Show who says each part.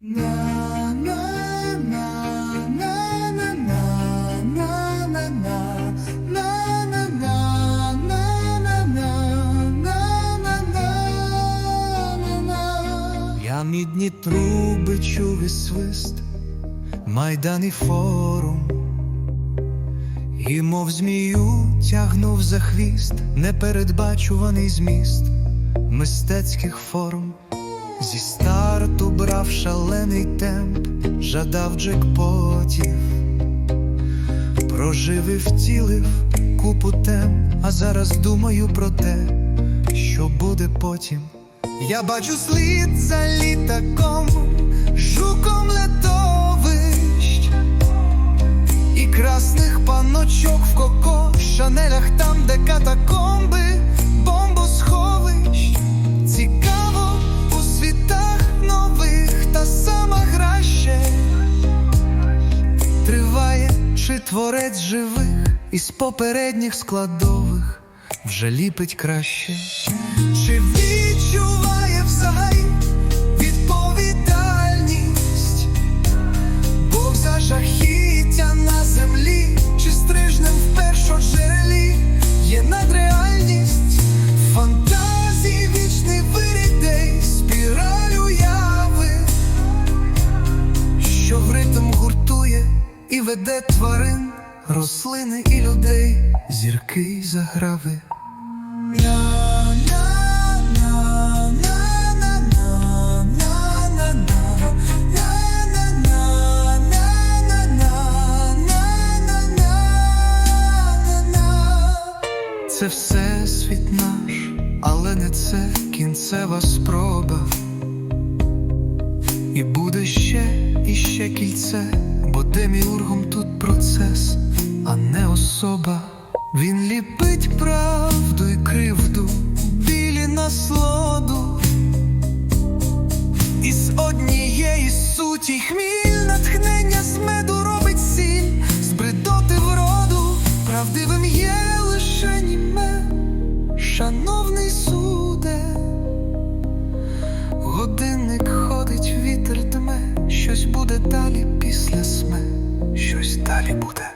Speaker 1: Я мідні труби чув і свист, майдан і форум, і мов змію тягнув за хвіст непередбачуваний зміст мистецьких форм. Зі старту брав шалений темп, жадав джекпотів, прожив і втілив купу тем, а зараз думаю про те, що буде потім. Я бачу слід за літаком, жуком летовищ і красних паночок в коко, шанелях там, де катакомби, творець живих із попередніх складових вже ліпить краще. Веде тварин, рослини і людей, зірки й заграви. Це все світ наш, але не це кінцева спроба. І буде ще і ще кільце, бо деміургом тут процес, а не особа. Він ліпить правду і кривду, білі насолоду. Із однієї суті хміль натхнення з меду робить сіль, з бредоти вроду, правдивим є лише німе, шановний суде. щось буде далі після сме, щось далі буде.